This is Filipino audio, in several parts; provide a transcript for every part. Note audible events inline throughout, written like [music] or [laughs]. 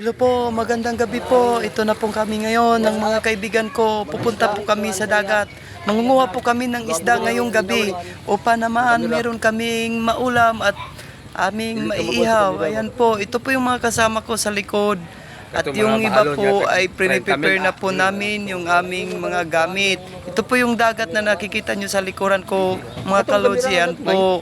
Hello po, magandang gabi po. Ito na po kami ngayon ng mga kaibigan ko. Pupunta po kami sa dagat. Mangunguha po kami ng isda ngayong gabi. Upa naman, meron kaming maulam at aming maiihaw. Ayan po, ito po yung mga kasama ko sa likod. At yung iba po ay Friend prepare kami. na po namin yung aming mga gamit. Ito po yung dagat na nakikita nyo sa likuran ko, mga kalods. Yan po.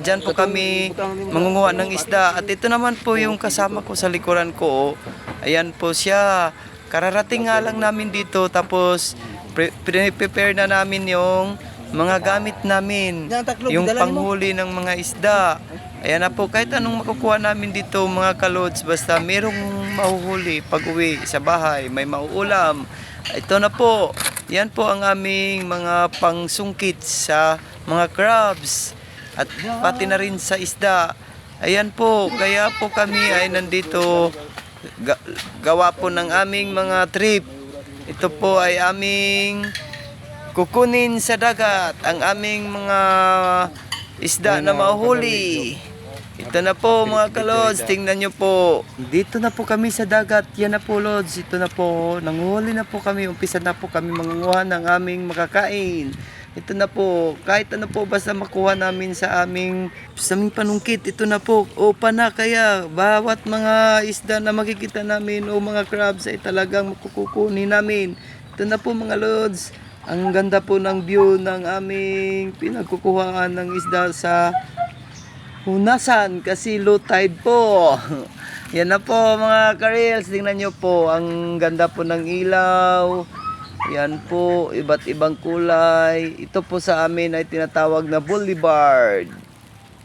Dyan po kami mangunguha ng isda. At ito naman po yung kasama ko sa likuran ko. oh. Ayan po siya. Kararating nga lang namin dito tapos pre- prepare na namin yung mga gamit namin. Yung panghuli ng mga isda. Ayan na po, kahit anong makukuha namin dito mga kalods, basta merong mahuhuli pag uwi sa bahay, may mauulam. Ito na po, yan po ang aming mga pangsungkit sa mga crabs at pati na rin sa isda. Ayan po, kaya po kami ay nandito ga- gawa po ng aming mga trip. Ito po ay aming kukunin sa dagat ang aming mga isda na mahuli. Ito na po mga kalods, tingnan nyo po. Dito na po kami sa dagat, yan na po lods, ito na po, nanguhuli na po kami, umpisa na po kami mangunguha ng aming makakain. Ito na po, kahit ano po basta makuha namin sa aming, sa aming panungkit, ito na po, opa na kaya bawat mga isda na makikita namin o mga crabs ay talagang makukukunin namin. Ito na po mga lods, ang ganda po ng view ng aming pinagkukuhaan ng isda sa Hunasan kasi low tide po. [laughs] Yan na po mga karels, tingnan nyo po, ang ganda po ng ilaw. Yan po, iba't ibang kulay. Ito po sa amin ay tinatawag na boulevard.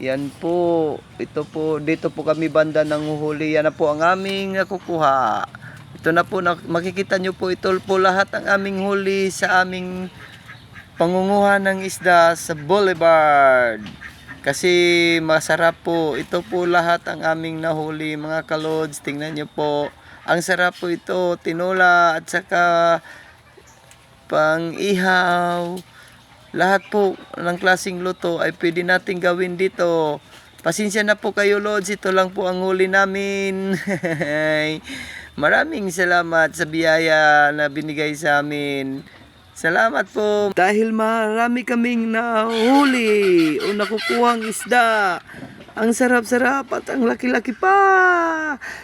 Yan po, ito po, dito po kami banda ng huli. Yan na po ang aming nakukuha. Ito na po, makikita nyo po, ito po lahat ang aming huli sa aming pangunguha ng isda sa boulevard. Kasi masarap po. Ito po lahat ang aming nahuli mga kalods. Tingnan nyo po. Ang sarap po ito. Tinola at saka pang ihaw. Lahat po ng klasing luto ay pwede nating gawin dito. Pasensya na po kayo Lods. Ito lang po ang huli namin. [laughs] Maraming salamat sa biyaya na binigay sa amin. Salamat po. Dahil marami kaming nahuli o nakukuhang isda. Ang sarap-sarap at ang laki-laki pa.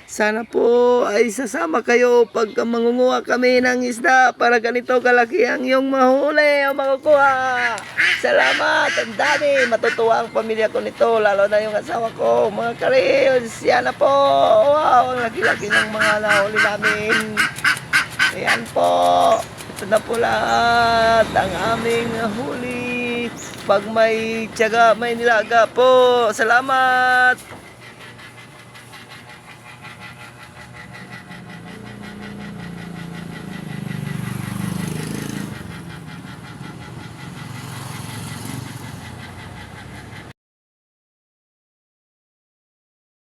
Sana po ay sasama kayo pag mangunguha kami ng isda para ganito kalaki ang iyong mahuli o makukuha. Salamat. Ang dami. Matutuwa ang pamilya ko nito. Lalo na yung asawa ko. Mga karils. Yan na po. Wow. Ang laki-laki ng mga nahuli namin. Ayan po. Ito na po lahat ang aming huli. Pag may tiyaga, may nilaga po. Salamat!